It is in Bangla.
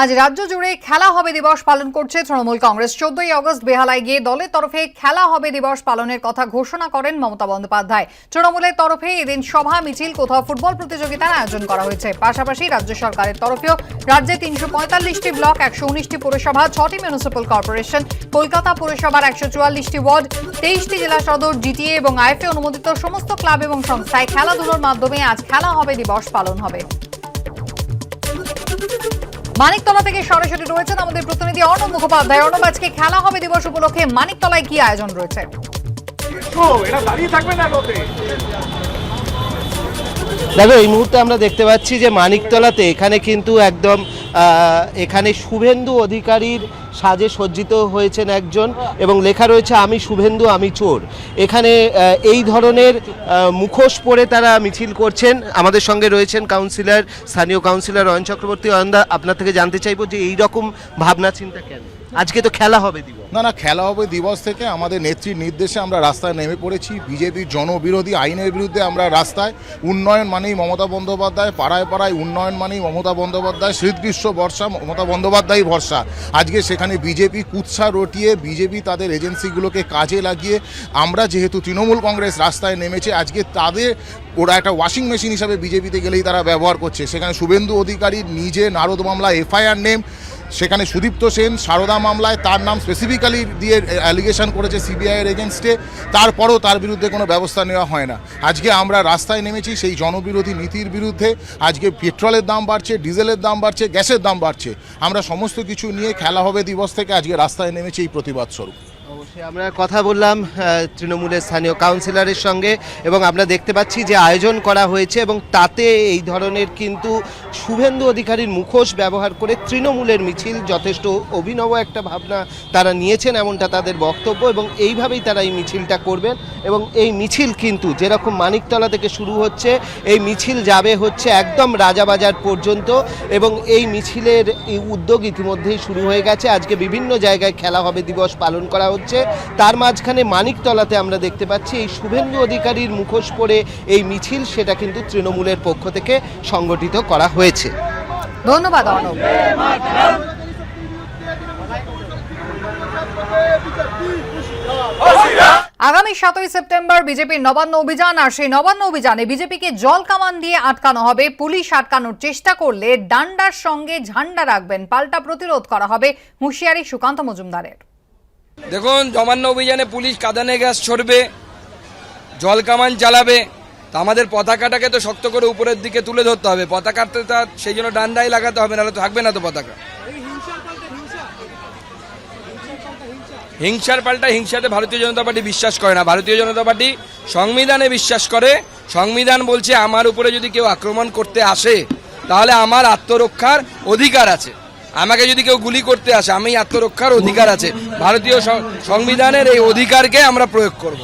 আজ রাজ্য জুড়ে খেলা হবে দিবস পালন করছে তৃণমূল কংগ্রেস। চোদ্দই আগস্ট বেহালায় গিয়ে দলের তরফে খেলা হবে দিবস পালনের কথা ঘোষণা করেন মমতা বন্দ্যোপাধ্যায়। তৃণমূলের তরফে এদিন সভা, মিছিল, কোথাও ফুটবল প্রতিযোগিতার আয়োজন করা হয়েছে। পাশাপাশি রাজ্য সরকারের তরফেও রাজ্যে তিনশো পঁয়তাল্লিশটি ব্লক, একশো উনিশটি পুরসভা, ছটি মিউনিসিপ্যাল কর্পোরেশন, কলকাতা পুরসভার একশো চুয়াল্লিশটি ওয়ার্ড, তেইশটি জেলা সদর জিটিএ এবং আইএফএ অনুমোদিত সমস্ত ক্লাব এবং সংস্থায় খেলাধুলোর মাধ্যমে আজ খেলা হবে, দিবস পালন হবে। মানিকতলা থেকে সরাসরি রয়েছেন আমাদের প্রতিনিধি অর্ণব মুখোপাধ্যায়। অর্ণব আজকে খেলা হবে দিবস উপলক্ষে। মানিকতলায় কি আয়োজন রয়েছে? দাঁড়িয়ে থাকবে না দেখো, এই মুহূর্তে আমরা দেখতে পাচ্ছি যে মানিকতলাতে এখানে কিন্তু একদম এখানে শুভেন্দু অধিকারীর সাজে সজ্জিত হয়েছেন একজন এবং লেখা রয়েছে, আমি শুভেন্দু, আমি চোর। এখানে এই ধরনের মুখোশ পরে তারা মিছিল করছেন। আমাদের সঙ্গে রয়েছেন কাউন্সিলর, স্থানীয় কাউন্সিলর অয়ন চক্রবর্তী অয়নদা। আপনার থেকে জানতে চাইব যে এই রকম ভাবনা চিন্তা কেন? আজকে তো খেলা হবে দিব না না, খেলা হবে দিবস থেকে। আমাদের নেত্রীর নির্দেশে আমরা রাস্তায় নেমে পড়েছি। বিজেপির জনবিরোধী আইনের বিরুদ্ধে আমরা রাস্তায় উন্নয়ন মানেই মমতা বন্দ্যোপাধ্যায়, পাড়ায় পাড়ায় উন্নয়ন মানেই মমতা বন্দ্যোপাধ্যায় শীতগ্রীষ্ম বর্ষা মমতা বন্দ্যোপাধ্যায় ভরসা। আজকে সেখানে বিজেপি কুৎসা রটিয়ে বিজেপি তাদের এজেন্সিগুলোকে কাজে লাগিয়ে আমরা যেহেতু তৃণমূল কংগ্রেস রাস্তায় নেমেছে, আজকে তাদের ওরা একটা ওয়াশিং মেশিন হিসাবে বিজেপিতে গেলেই তারা ব্যবহার করছে। সেখানে শুভেন্দু অধিকারী, নিজে নারদ মামলা, এফআইআর নেম সেখানে সুদীপ্ত সেন, সারদা মামলায় তার নাম স্পেসিফিক্যালি দিয়ে অ্যালিগেশন করেছে সিবিআইয়ের এগেনস্টে তারপরও তার বিরুদ্ধে কোনো ব্যবস্থা নেওয়া হয় না। আজকে আমরা রাস্তায় নেমেছি সেই জনবিরোধী নীতির বিরুদ্ধে। আজকে পেট্রোলের দাম বাড়ছে ডিজেলের দাম বাড়ছে, গ্যাসের দাম বাড়ছে। আমরা সমস্ত কিছু নিয়ে খেলা হবে দিবস থেকে। আজকে রাস্তায় নেমেছি এই প্রতিবাদ স্বরূপ। অবশ্যই আমরা কথা বললাম তৃণমূলের স্থানীয় কাউন্সিলরের সঙ্গে এবং আমরা দেখতে পাচ্ছি যে আয়োজন করা হয়েছে এবং তাতে এই ধরনের কিন্তু শুভেন্দু অধিকারীর মুখোশ ব্যবহার করে তৃণমূলের মিছিল যথেষ্ট অভিনব একটা ভাবনা তারা নিয়েছেন এমনটা তাদের বক্তব্য এবং এইভাবেই তারা এই মিছিলটা করবেন এবং এই মিছিল কিন্তু যেরকম মানিকতলা থেকে শুরু হচ্ছে, এই মিছিল যাবে হচ্ছে একদম রাজাবাজার পর্যন্ত এবং এই মিছিলের উদ্যোগ ইতিমধ্যেই শুরু হয়ে গেছে। আজকে বিভিন্ন জায়গায় খেলা হবে, দিবস পালন করা হচ্ছে। তার মাঝখানে মানিকতলাতে আমরা দেখতে পাচ্ছি এই শুভেন্দু অধিকারীর মুখোশ পরে এই মিছিল, সেটা কিন্তু তৃণমূলের পক্ষ থেকে সংগঠিত করা হয়েছে। ধন্যবাদ আগামী সাতই সেপ্টেম্বর বিজেপির নবান্ন অভিযান, আর সেই নবান্ন অভিযানে বিজেপিকে জল কামান দিয়ে আটকানো হবে। পুলিশ আটকানোর চেষ্টা করলে ডান্ডার সঙ্গে ঝান্ডা রাখবেন। পাল্টা প্রতিরোধ করা হবে হুঁশিয়ারি সুকান্ত মজুমদারের। দেখুন, জমান্য অভিযানে পুলিশ কাদানে গ্যাস ছড়বে, জল কামান চালাবে, তা আমাদের পতাকাটাকে তো শক্ত করে উপরের দিকে তুলে ধরতে হবে। পতাকাতে তার সেই জন্য ডান্ডাই লাগাতে হবে, নাহলে তো থাকবে না তো পতাকা। হিংসার পাল্টা হিংসাতে ভারতীয় জনতা পার্টি বিশ্বাস করে না। ভারতীয় জনতা পার্টি সংবিধানে বিশ্বাস করে। সংবিধান বলছে, আমার উপরে যদি কেউ আক্রমণ করতে আসে, তাহলে আমার আত্মরক্ষার অধিকার আছে। আমাকে যদি কেউ গুলি করতে আসে, আমি আত্মরক্ষার অধিকার আছে। ভারতীয় সংবিধানের এই অধিকারকে আমরা প্রয়োগ করব।